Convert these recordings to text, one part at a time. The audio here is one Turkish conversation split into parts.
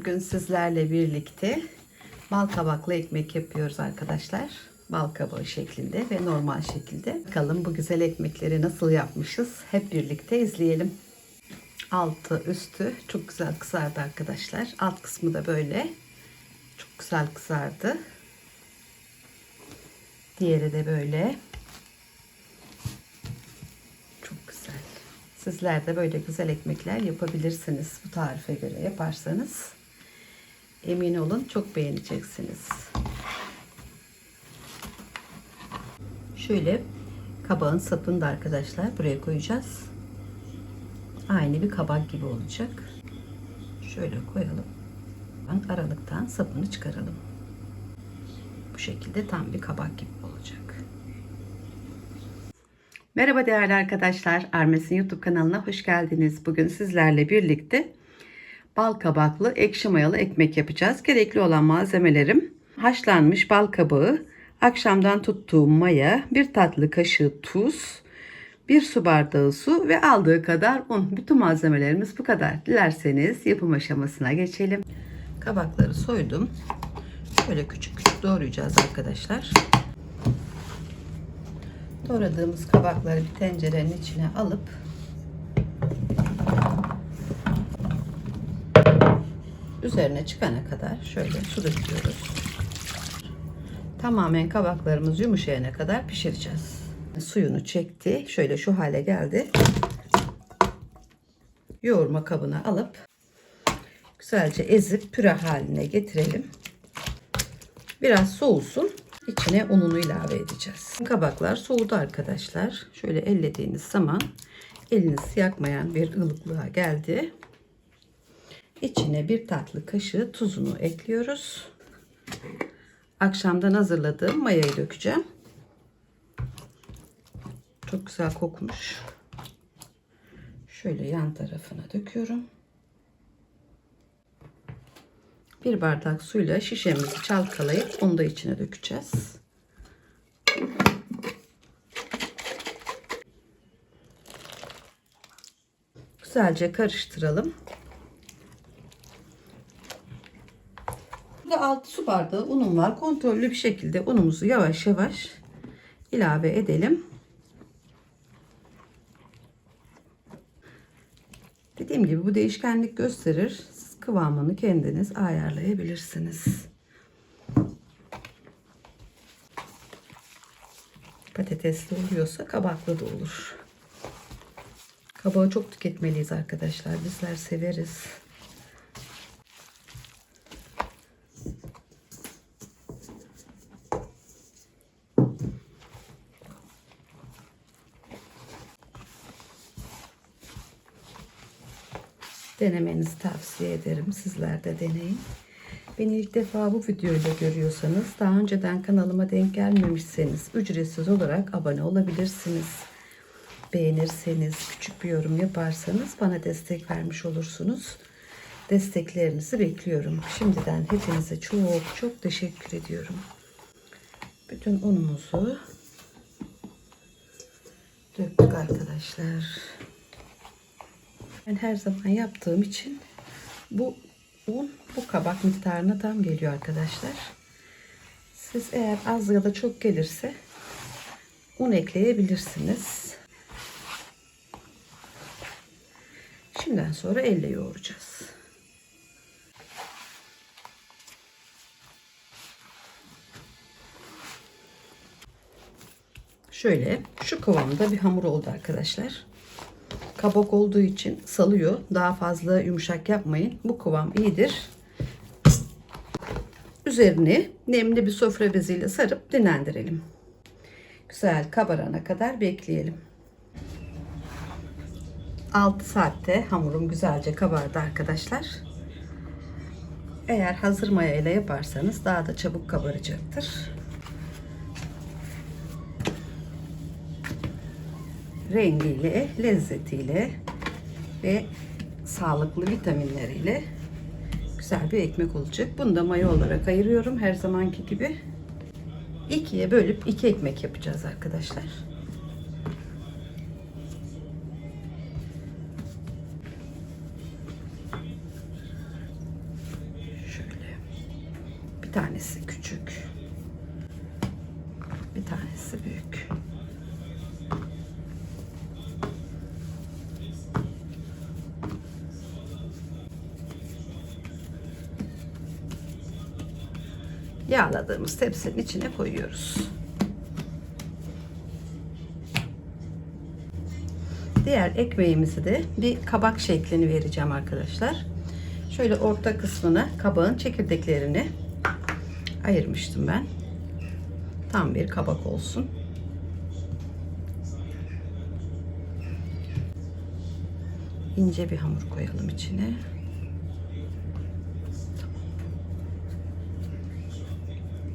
Bugün sizlerle birlikte bal kabaklı ekmek yapıyoruz arkadaşlar. Bal kabağı şeklinde ve normal şekilde. Bakalım bu güzel ekmekleri nasıl yapmışız? Hep birlikte izleyelim. Altı üstü çok güzel kızardı arkadaşlar. Alt kısmı da böyle. Çok güzel kızardı. Diğeri de böyle. Çok güzel. Sizler de böyle güzel ekmekler yapabilirsiniz. Bu tarife göre yaparsanız emin olun çok beğeneceksiniz. Şöyle kabağın sapını da arkadaşlar buraya koyacağız. Aynı bir kabak gibi olacak. Şöyle koyalım. Aralıktan sapını çıkaralım. Bu şekilde tam bir kabak gibi olacak. Merhaba değerli arkadaşlar. Armes'in YouTube kanalına hoş geldiniz. Bugün sizlerle birlikte bal kabaklı ekşi mayalı ekmek yapacağız. Gerekli olan malzemelerim haşlanmış bal kabağı, akşamdan tuttuğum maya, bir tatlı kaşığı tuz, bir su bardağı su ve aldığı kadar un. Bütün malzemelerimiz bu kadar. Dilerseniz yapım aşamasına geçelim. Kabakları soydum. Şöyle küçük küçük doğrayacağız arkadaşlar. Doğradığımız kabakları bir tencerenin içine alıp üzerine çıkana kadar şöyle su döküyoruz. Tamamen kabaklarımız yumuşayana kadar pişireceğiz. Suyunu çekti. Şöyle şu hale geldi. Yoğurma kabına alıp güzelce ezip püre haline getirelim. Biraz soğusun. İçine ununu ilave edeceğiz. Kabaklar soğudu arkadaşlar. Şöyle ellediğiniz zaman eliniz yakmayan bir ılıklığa geldi. İçine bir tatlı kaşığı tuzunu ekliyoruz. Akşamdan hazırladığım mayayı dökeceğim. Çok güzel kokmuş. Şöyle yan tarafına döküyorum. Bir bardak suyla şişemizi çalkalayıp onu da içine dökeceğiz. Güzelce karıştıralım. Burada 6 su bardağı unum var. Kontrollü bir şekilde unumuzu yavaş yavaş ilave edelim. Dediğim gibi bu değişkenlik gösterir. Siz kıvamını kendiniz ayarlayabilirsiniz. Patatesli oluyorsa kabaklı da olur. Kabağı çok tüketmeliyiz arkadaşlar. Bizler severiz. Denemenizi tavsiye ederim. Sizler de deneyin. Beni ilk defa bu videoyla görüyorsanız, daha önceden kanalıma denk gelmemişseniz ücretsiz olarak abone olabilirsiniz. Beğenirseniz, küçük bir yorum yaparsanız bana destek vermiş olursunuz. Desteklerinizi bekliyorum. Şimdiden hepinize çok çok teşekkür ediyorum. Bütün unumuzu döktük arkadaşlar. Ben her zaman yaptığım için bu un bu kabak miktarına tam geliyor arkadaşlar. Siz eğer az ya da çok gelirse un ekleyebilirsiniz. Şimdiden sonra elle yoğuracağız. Şöyle şu kıvamda bir hamur oldu arkadaşlar kabak olduğu için salıyor. Daha fazla yumuşak yapmayın. Bu kıvam iyidir. Üzerini nemli bir sofra beziyle sarıp dinlendirelim. Güzel kabarana kadar bekleyelim. 6 saatte hamurum güzelce kabardı arkadaşlar. Eğer hazır maya ile yaparsanız daha da çabuk kabaracaktır. Rengiyle, lezzetiyle ve sağlıklı vitaminleriyle güzel bir ekmek olacak. Bunu da maya olarak ayırıyorum her zamanki gibi. İkiye bölüp iki ekmek yapacağız arkadaşlar. Yağladığımız tepsinin içine koyuyoruz. Diğer ekmeğimizi de bir kabak şeklini vereceğim arkadaşlar. Şöyle orta kısmına kabağın çekirdeklerini ayırmıştım ben. Tam bir kabak olsun. İnce bir hamur koyalım içine.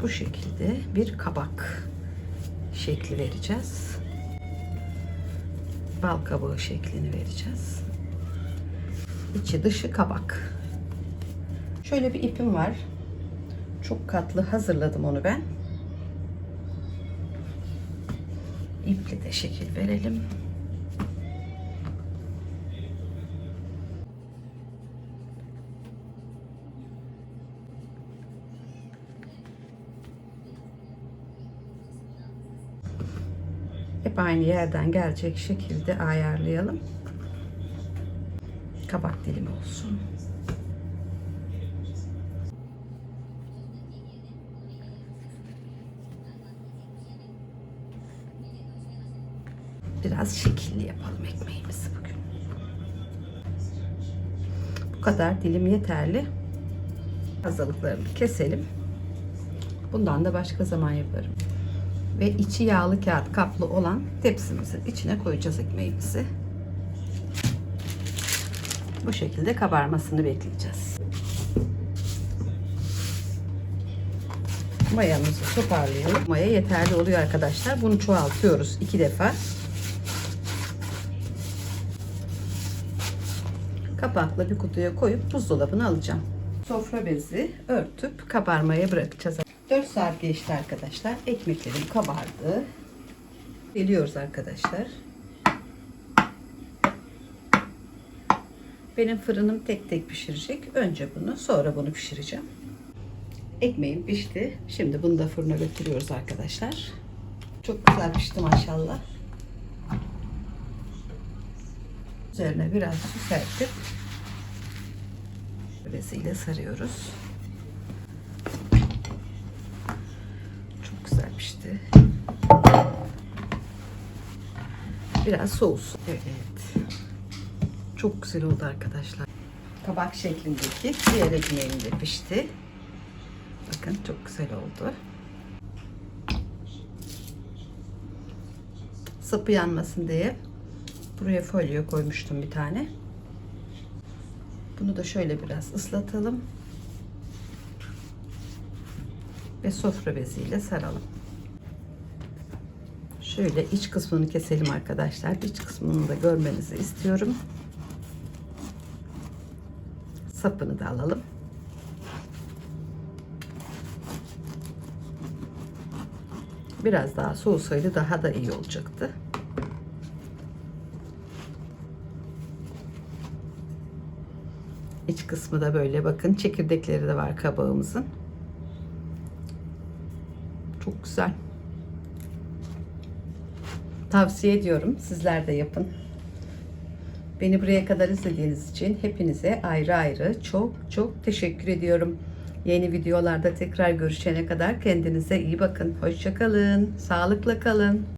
Bu şekilde bir kabak şekli vereceğiz. Bal kabağı şeklini vereceğiz. İçi dışı kabak. Şöyle bir ipim var. Çok katlı hazırladım onu ben. İple de şekil verelim. Hep aynı yerden gelecek şekilde ayarlayalım. Kabak dilimi olsun. Biraz şekilli yapalım ekmeğimizi bugün. Bu kadar dilim yeterli. Fazlalıklarını keselim. Bundan da başka zaman yaparım ve içi yağlı kağıt kaplı olan tepsimizin içine koyacağız ekmeğimizi. Bu şekilde kabarmasını bekleyeceğiz. Mayamızı toparlayalım. Maya yeterli oluyor arkadaşlar. Bunu çoğaltıyoruz iki defa. Kapaklı bir kutuya koyup buzdolabına alacağım. Sofra bezi örtüp kabarmaya bırakacağız. 4 saat geçti arkadaşlar. Ekmeklerim kabardı. Geliyoruz arkadaşlar. Benim fırınım tek tek pişirecek. Önce bunu sonra bunu pişireceğim. Ekmeğim pişti. Şimdi bunu da fırına götürüyoruz arkadaşlar. Çok güzel pişti maşallah. Üzerine biraz su serpip beziyle sarıyoruz. Çok güzel pişti. Biraz soğusun. Evet. Çok güzel oldu arkadaşlar. Kabak şeklindeki diğer ekmeğim de pişti. Bakın çok güzel oldu. Sapı yanmasın diye buraya folyo koymuştum bir tane. Bunu da şöyle biraz ıslatalım. Ve sofra beziyle saralım. Şöyle iç kısmını keselim arkadaşlar. İç kısmını da görmenizi istiyorum. Sapını da alalım. Biraz daha soğusaydı daha da iyi olacaktı. İç kısmı da böyle bakın. Çekirdekleri de var kabağımızın. Çok güzel. Tavsiye ediyorum. Sizler de yapın. Beni buraya kadar izlediğiniz için hepinize ayrı ayrı çok çok teşekkür ediyorum. Yeni videolarda tekrar görüşene kadar kendinize iyi bakın. Hoşçakalın. Sağlıkla kalın.